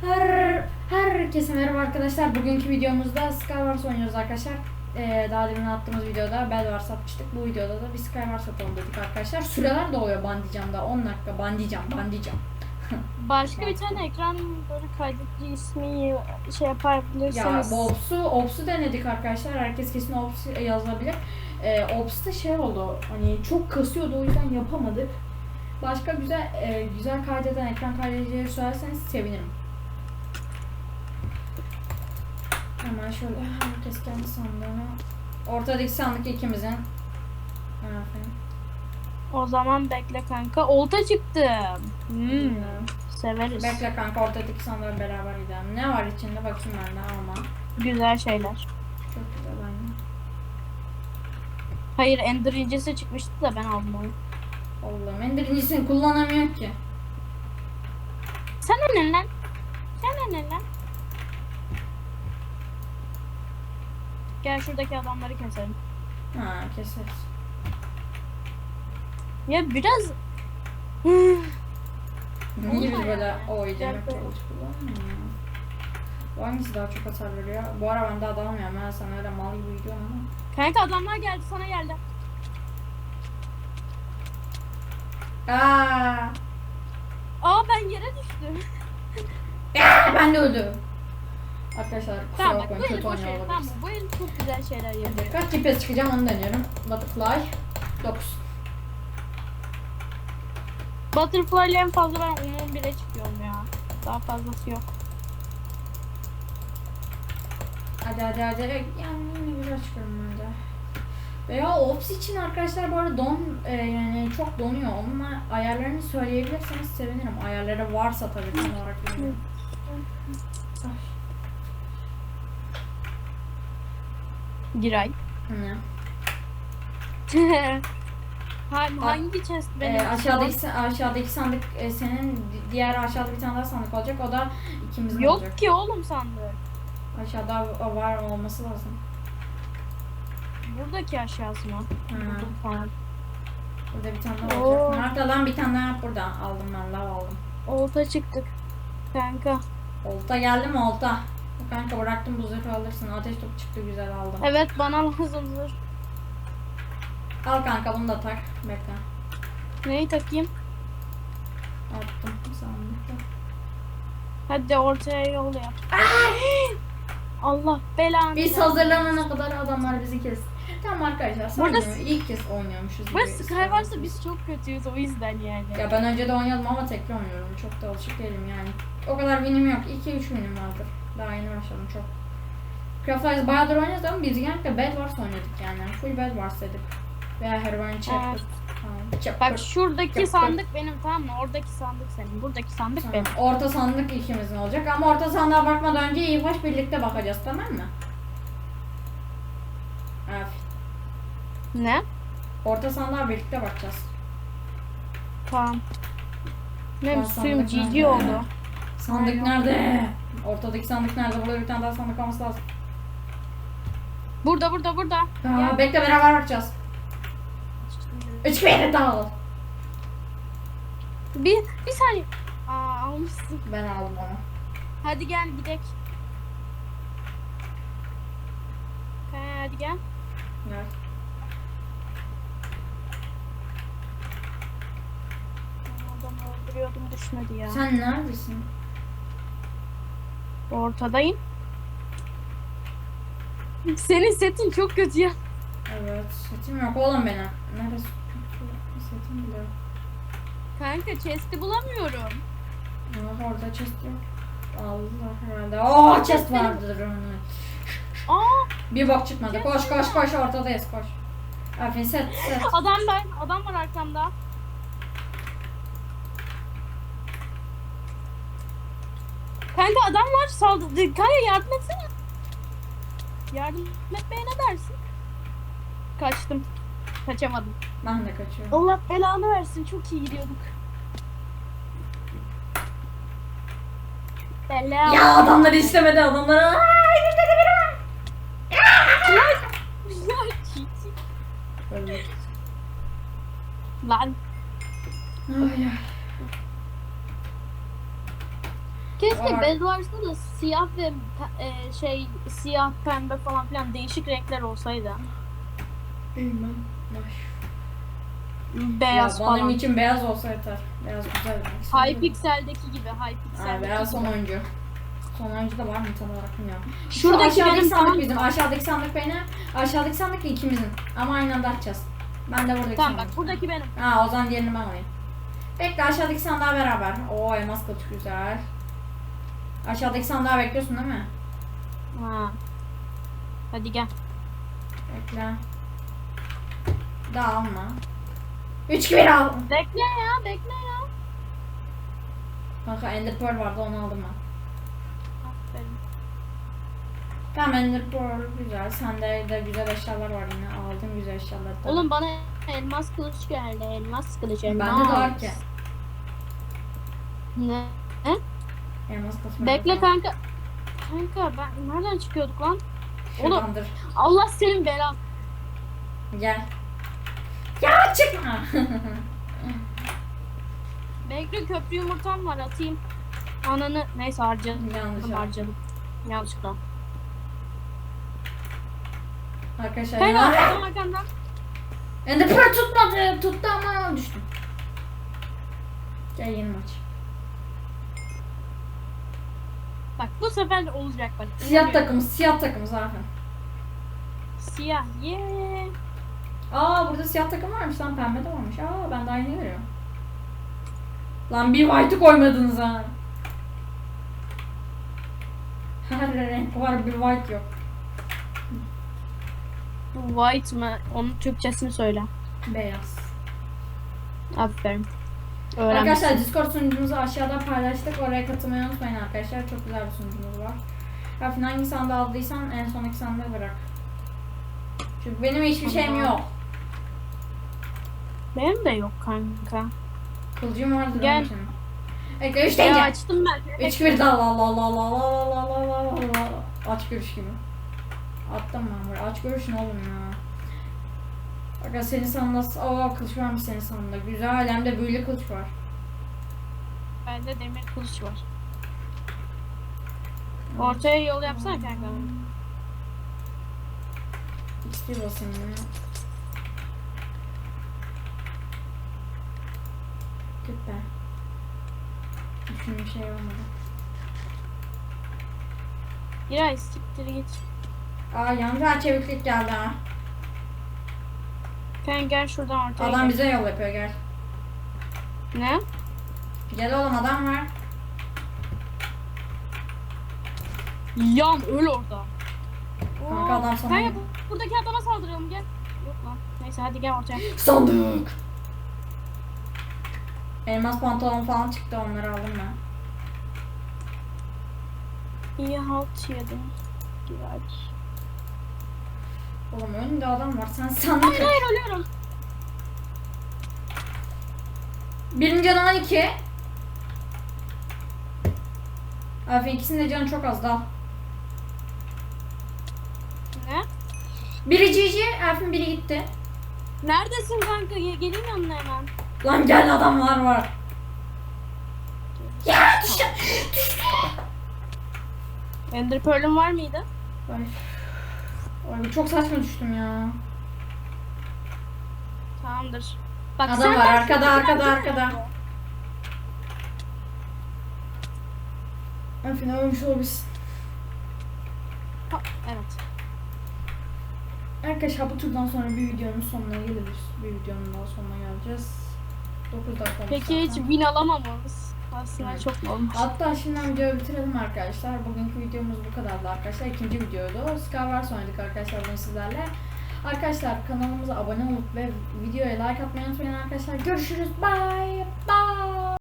Her herkese merhaba arkadaşlar. Bugünkü videomuzda Skywars oynuyoruz arkadaşlar. Ee, daha demin attığımız videoda Bedwars atmıştık. Bu videoda da bir Skywars atalım dedik arkadaşlar. Süreler de oluyor Bandicam'da. 10 dakika Bandicam, Bandicam. Başka bir tane ekran böyle kaydedici ismi şey Ya yapabilirsiniz. bu Ops'u, Ops'u denedik arkadaşlar. Herkes kesin Ops yazabilir. Ee, Ops'ta şey oldu. Hani çok kasıyordu o yüzden yapamadık. Başka güzel e, güzel kaydeden ekran kaydedicileri söylerseniz sevinirim. Hemen şöyle herkes kendi sandığını. Ortadaki sandık ikimizin. Aferin. O zaman bekle kanka. Olta çıktı. Hmm, severiz. Bekle kanka ortadaki sandığa beraber gidelim. Ne var içinde bakayım ben de alma. Güzel şeyler. Çok güzel aynı. Hayır Ender incisi çıkmıştı da ben aldım onu. Allah'ım en birincisini kullanamıyor ki. Sen ne lan? Sen ne lan? Gel şuradaki adamları keselim. Ha keseriz. Ya biraz Niye biz böyle o kullanmıyor? Bu hangisi daha çok hasar veriyor? Bu ara ben daha dalmıyorum. Ben sana öyle mal gibi gidiyorum ama. kanka adamlar geldi sana geldi. Aa, Aa ben yere düştüm. Aa, ben de öldüm. Arkadaşlar kusura tamam bak bakmayın kötü oynuyor ver. Tamam bu el çok güzel şeyler yapıyor. Kaç GPS çıkacağım onu deniyorum. Butterfly. 9. Butterfly en fazla ben 11'e çıkıyorum ya. Daha fazlası yok. Hadi hadi hadi. Yani yine güzel çıkıyorum bence. Veya Ops için arkadaşlar bu arada don e, yani çok donuyor. Onun ayarlarını söyleyebilirseniz sevinirim. Ayarları varsa tabii tam olarak bilmiyorum. Giray. Ne? ha, hangi chest benim? Ee, aşağıdaki aşağıdaki sandık e, senin di- diğer aşağıda bir tane daha sandık olacak. O da ikimizin Yok olacak. ki oğlum sandık. Aşağıda var olması lazım. Buradaki aşağısı mı? Buldum falan. burada bir tane daha Oo. olacak. Nerede lan bir tane daha burada. Aldım ben lav aldım. Olta çıktık. Kanka. Olta geldi mi olta? Kanka bıraktım bu zırhı alırsın. Ateş topu çıktı güzel aldım. Evet bana lazımdır. Al kanka bunu da tak. Bekle. Neyi takayım? Attım sandıkta. Hadi ortaya yol yap. Allah belanı. Biz hazırlanana kadar adamlar bizi kesti. Tamam arkadaşlar Burada sanmıyorum. İlk kez oynuyormuşuz. Burası Skywars'ta biz çok kötüyüz o yüzden yani. Ya ben önce de oynadım ama tekrar oynuyorum. Çok da alışık değilim yani. O kadar winim yok. 2-3 winim vardır. Daha yeni başladım çok. Craft Rise bayağıdır oynuyoruz ama biz genellikle Bed Wars oynadık yani. Full Bed Wars dedik. Veya Heroine Chapter. Evet. Tamam. Chapter. Bak şuradaki Yok, sandık benim tamam mı? Oradaki sandık senin. Buradaki sandık Tamam. benim. Orta sandık ikimizin olacak ama orta sandığa bakmadan önce iyi baş birlikte bakacağız tamam mı? Evet. Ne? Orta sandığa birlikte bakacağız. Tamam. Benim suyum cici oldu. Sandık nerede? Ortadaki sandık nerede? Burada bir tane daha sandık olması lazım. Burada burada burada. Aa, bekle beraber bakacağız. Üç kere daha al. Bir, bir saniye. Aa almışsın. Ben aldım onu. Hadi gel gidelim. Hadi gel. Ben adamı öldürüyordum düşmedi ya. Sen neredesin? Ortadayım. Senin setin çok kötü ya. Evet. Setim yok oğlum benim. Neresi? Setim bile yok. Kanka chest'i bulamıyorum. Aa, orada chest yok. Allah herhalde. Oo chest vardır onun. Aa Bir bak çıkmadı. Koş koş koş ortadayız koş. Aferin set set. adam ben. Adam var arkamda. Kanka adam var saldırdı. Kanka yardım etsene. Yardım etmeye ne dersin? Kaçtım. Kaçamadım. Ben de kaçıyorum. Allah belanı versin. Çok iyi gidiyorduk. Bela. Ya adamları istemedi Evet. Lan. Ay, ay. Keşke Var. Bedwars'ta da siyah ve pe- e, şey siyah pembe falan filan değişik renkler olsaydı. Bilmem. Beyaz ya, Benim falan. için beyaz olsa yeter. Beyaz güzel. Hypixel'deki gibi Ha, Hypixel'deki beyaz gibi. son oyuncu. Son oyuncu da var mı tam olarak bilmiyorum. Şu Şuradaki aşağıdaki benim sandık bizim. Aşağıdaki sandık benim. Aşağıdaki sandık ikimizin. Ama aynı anda açacağız. Ben de buradaki Tamam bak sandık. buradaki benim. Ha o zaman diğerini ben alayım. Bekle aşağıdaki sandığa beraber. Oo elmas kılıç güzel. Aşağıdaki sandığa bekliyorsun değil mi? Ha. Hadi gel. Bekle. Daha alma. 3 1 al. Bekle ya bekle ya. Kanka Ender Pearl vardı onu aldım ben. Aferin. Tamam Ender Pearl güzel. Sende de güzel eşyalar var yine. Aldın güzel eşyalar. tabii. Oğlum bana elmas kılıç geldi. Elmas kılıç elmas. Bende de var ki. Ne? Elmas. Bekle kanka. Kanka ben nereden çıkıyorduk lan? Oğlum. Şuradandır. Allah senin belan. Gel. Ya çıkma. Bekle köprü yumurtam var atayım. Ananı neyse harcadım. Yanlış yaptım. harcadım. Yanlışlıkla. Arkadaşlar Kanka ya. arkadan arkandan. Ender tutmadı. Tuttu ama düştüm. Gel yeni maç. Bak bu sefer de olacak bak. Siyah takımı, siyah takımı zaten. Siyah. Yeah. Aa burada siyah takım varmış lan pembe de varmış. Aa ben daha yeni görüyorum. Lan bir white'ı koymadınız ha. Her renk var bir white yok. White mı? Onun Türkçesini söyle. Beyaz. Aferin. Arkadaşlar Öğrenmişsin. Discord sunucumuzu aşağıda paylaştık. Oraya katılmayı unutmayın arkadaşlar. Çok güzel bir sunucumuz var. Rafin hangi sandığı aldıysan en sonraki sandığı bırak. Çünkü benim hiçbir şeyim yok. Benim de yok kanka. Kılıcım vardır Gel. için. Bekle 3 Ya deyince. açtım ben. 3 bir daha la la la la la la la la la la Aç görüş gibi. Attım ben buraya. Aç görüşün oğlum ya. Bak senin sanında aa kılıç varmış senin sanında. Güzel hem de büyülü kılıç var. Bende demir kılıç var. Ortaya yol yapsana kanka. XP basayım ya. Git be. Düşündüğüm şey olmadı. Giray siktir git. Aa yandı çeviklik geldi ha. Kanka gel şuradan ortaya Adam gel. bize yol yapıyor gel. Ne? Gel oğlum adam var. Yan öl orada. Kanka adam sana Kanka bu- buradaki adama saldıralım gel. Yok lan. Neyse hadi gel ortaya. Sandık. Elmas pantolon falan çıktı onları aldım ben. İyi halt yedim. Giray. Oğlum önünde adam var sen sandık. Hayır hayır ölüyorum. Birinci canı 12. Abi ikisinin de canı çok az dal. Ne? Biri GG, Elf'in biri gitti. Neredesin kanka? Ge- Geleyim yanına hemen. Lan gel adamlar var. Ya düştüm. Ender Pearl'ün var mıydı? Ay. Ay çok saçma düştüm ya. Tamamdır. Bak Adam var, arkada, arkada, arkada. tane Elf'in ölmüş olabilirsin. Ha, Evet. Arkadaşlar bu turdan sonra bir videonun sonuna geliriz. Bir videonun daha sonuna geleceğiz. 9 dakika Peki hiç zaten. win alamamamız aslında Evet. çok olmuş. Hatta şimdiden videoyu bitirelim arkadaşlar. Bugünkü videomuz bu kadardı arkadaşlar. İkinci videoydu. Skywars oynadık arkadaşlar bugün sizlerle. Arkadaşlar kanalımıza abone olup ve videoya like atmayı unutmayın arkadaşlar. Görüşürüz. Bye. Bye.